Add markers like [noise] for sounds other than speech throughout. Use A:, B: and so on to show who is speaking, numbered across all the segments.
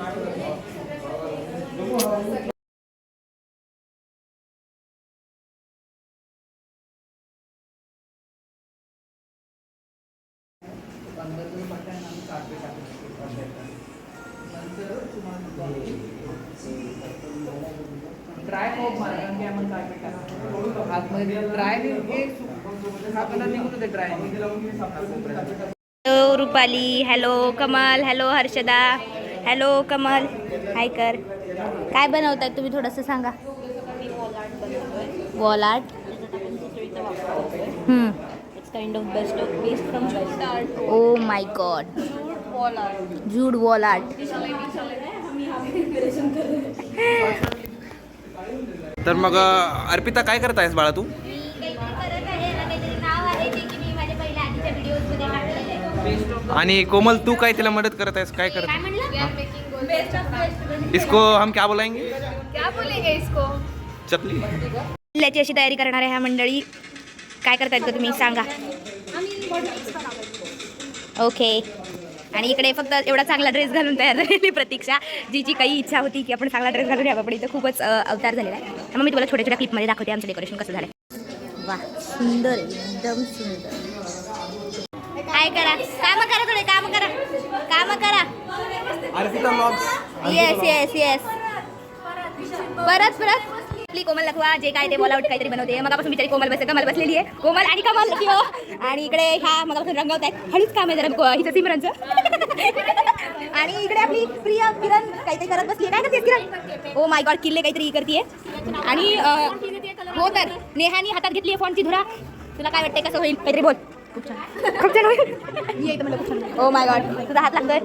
A: Dry pop मारा कारण की आपण कार्पेट टाकतो आतमध्ये ड्राय हे आपल्याला निघून होते dry
B: hello Rupali hello Kamal hello Harshada hello Kamal. Hi कर. काय बनवताय तुम्ही थोडंसं सांगा. Wall art
C: of best of based from Jute art.
B: Oh my god
C: wall art.
B: Jute wall art
D: तर मग अर्पिता काय करत आहेस बाळा तू आणि कोमल तू काय तिला मदत करत आहेस? काय करत
C: best.
D: इसको हम क्या बोलाएंगे
C: क्या बोलेंगे इसको?
D: चपली
B: किल्ल्याची अशी तयारी करणाऱ्या ह्या मंडळी. काय करतायत का तुम्ही? सांगा. ओके. आणि इकडे फक्त एवढा चांगला ड्रेस घालून तयार झालेली प्रतीक्षा जिची काही इच्छा होती की आपण चांगला ड्रेस घालून यावं पण इथं खूपच अवतार झालेला आहे. त्यामुळे मी तुम्हाला छोट्या छोट्या क्लिपमध्ये दाखवते आमचं डेकोरेशन कसं झालं वा सुंदर एकदम सुंदर. काय करा? काम करा थोडे काम करा. काम करा.
D: Arpita blogs
B: yes yes yes परत परत. आपली कोमल लखवा जे काय ते बॉलआउट काहीतरी बनवते. मगापासून बिचारी कोमल बस कमल बसलेली आहे. कोमल आणि कमल हो आणि इकडे ह्या मगापासून रंगवत आहेत हळूच काम आहे जरा हिचं सिमरनचं. आणि इकडे आपली प्रिया किरण काहीतरी करत बसली काय करते किरण? ओ माय गॉड किल्ले काहीतरी करते आणि हो तर नेहानी हातात घेतली आहे फोनची धुरा. तुला काय वाटतंय कसं होईल? काहीतरी बोल. खूप छान. खूप छान होईल. खूप छान ओ माय गॉड तुझा हात लागतोय.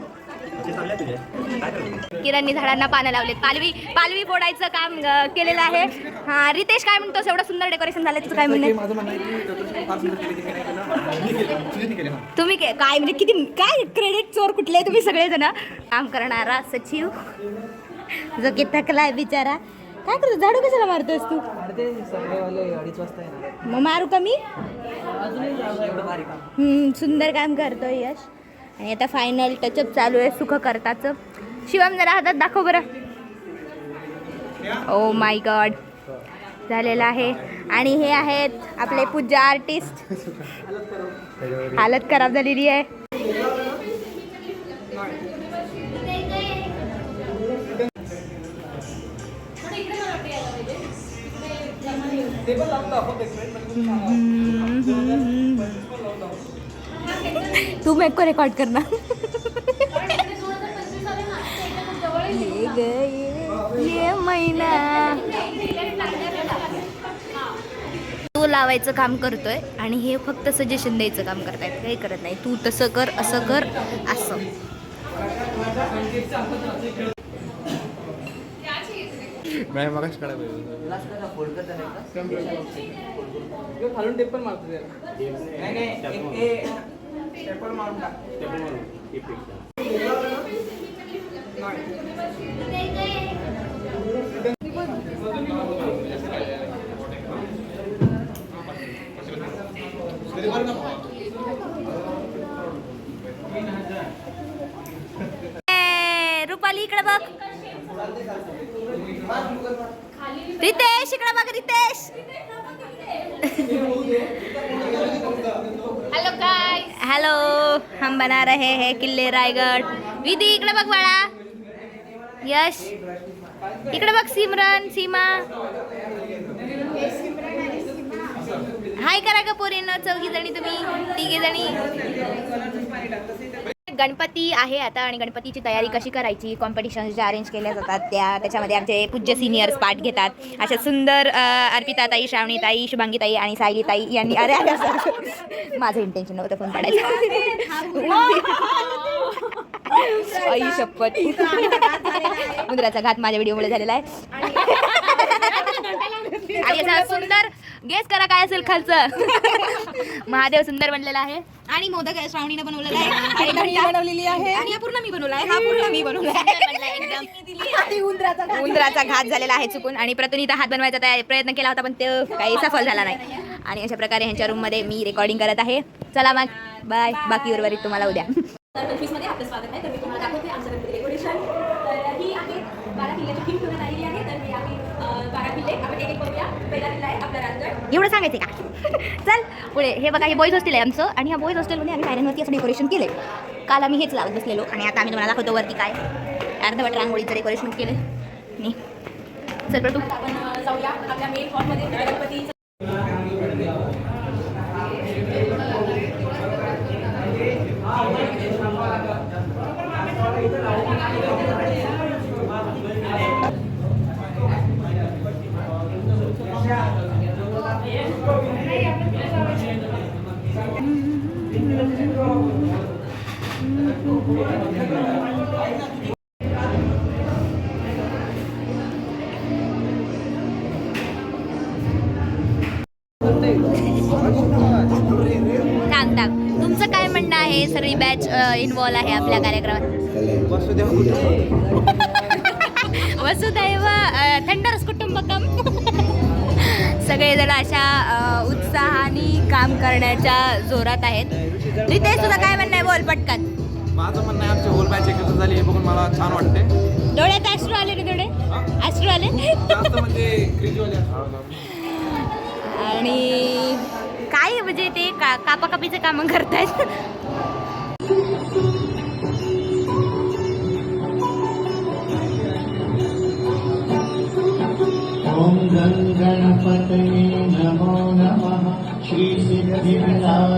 B: किरणनी झाडांना पानं लावलेत. पालवी पालवी फोडायचं काम केलेलं आहे. हा रितेश काय म्हणतोस एवढं सुंदर डेकोरेशन झालं तुझं काय म्हणणं. तुम्ही काय काय म्हणजे किती काय क्रेडिट चोर कुठले तुम्ही सगळेजण? काम करणारा सचिव. जो की थकलाय बिचारा. काय करतो? झाडू कशाला मारतोस तू? मग मारू का मी? सुंदर काम करतोय यश. आणि आता फायनल टचअप चालू आहे सुख करताच. शिवम जरा हातात दाखव बरं. ओ माय गॉड झालेलं आहे. आणि हे आहेत आपले पूजा आर्टिस्ट हालत खराब झालेली आहे. तू मेरे को रिकॉर्ड करना ये गए ये. महिना तू लावायचं काम करतोय आणि हे फक्त सजेशन द्यायचं काम करतायत. काही करत नाही. तू तसं कर असं कर असं.
D: नाही, काढायला पाहिजे.
A: किंवा खालून टेप पण मारतो त्याला नाही. स्टेपल मारून टाक.
B: ए, रुपाली इकडे बघ. रितेश इकडे बघ रितेश.
C: हेलो गाइस
B: हॅलो हम बना रहे हैं किल्ले रायगड विधी इकडे बघ बाळा। यश। इकडे बघ सिमरन सीमा। हाय करा का पोरीनं चौघी जणी तुम्ही तिघे जणी। गणपती आहे आता आणि गणपतीची तयारी कशी करायची? कॉम्पिटिशन ज्या अरेंज केल्या जातात त्या त्याच्यामध्ये आमचे पूज्य सिनियर्स पार्ट घेतात. अशा सुंदर अर्पिता ताई श्रावणी ताई शुभांगी ताई आणि सायली ताई यांनी अरे. माझं इंटेन्शन नव्हतं फोन काढायचं. आई शपथ. उंदराचा घात माझ्या व्हिडिओमुळे झालेला आहे. आणि सुंदर गेस करा काय असेल खालचं. [laughs] महादेव सुंदर बनलेला आहे. आणि मोदक श्रावणीनं बनवलेला आहे. [laughs] आणि बनवलेली आहे. आणि हा पूर्ण मी बनवला आहे हा पूर्ण मी बनवला आहे. [laughs] उंदराचा घात झालेला आहे चुकून. आणि प्रतुनीता हात बनवायचा तयार प्रयत्न केला होता पण ते काही सफल झाला नाही. आणि अशा प्रकारे ह्यांच्या रूममध्ये मी रेकॉर्डिंग करत आहे. चला मग बाय बाकी उर्वरित तुम्हाला उद्या.
C: तर पंचवीसमध्ये आपलं स्वागत आहे. तर मी तुम्हाला दाखवते आमचं गणपती डेकोरेशन तर
B: ही सुरुवात आलेली आहे. तर मी आम्ही बारा किल्ले. आपण एक एक बघूया पहिला किल्ला आहे आपला राजगड. एवढं सांगायचं का? चल. पुढे हे बघा हे बॉईज हॉस्टेल आहे आमचं. आणि ह्या बॉईज हॉस्टेलमध्ये आम्ही पायऱ्यांवरती असं डेकोरेशन केलं काल आम्ही हेच लावत बसलेलो. आणि आता आम्ही तुम्हाला दाखवतो वरती काय. अर्धवट रांगोळीचं डेकोरेशन केलं आणि चल पण तू आपण जाऊया. आपल्या मेन हॉलमध्ये गणपती थांब थांब. तुमचं काय म्हणणं आहे? सगळी बॅच इन्वॉल्व आहे आपल्या कार्यक्रमात. वसुदैव [laughs] अ, थंडरस कुटुंबकम. सगळेजण अशा उत्साहाने काम करण्याच्या जोरात आहेत. रितेश तुझं काय म्हणणं आहे? बोल पटकन.
D: माझं म्हणणं आहे आमची होल मॅच एकत्र झाली हे बघून मला छान वाटते
B: डोळ्यात अश्रू आले रे डोळे? अश्रू आले
D: म्हणजे
B: आणि काय म्हणजे ते का कापाकापीचे कामं करतायत?
E: गणपतये नमो नमः। श्रीसिद्धिविनायक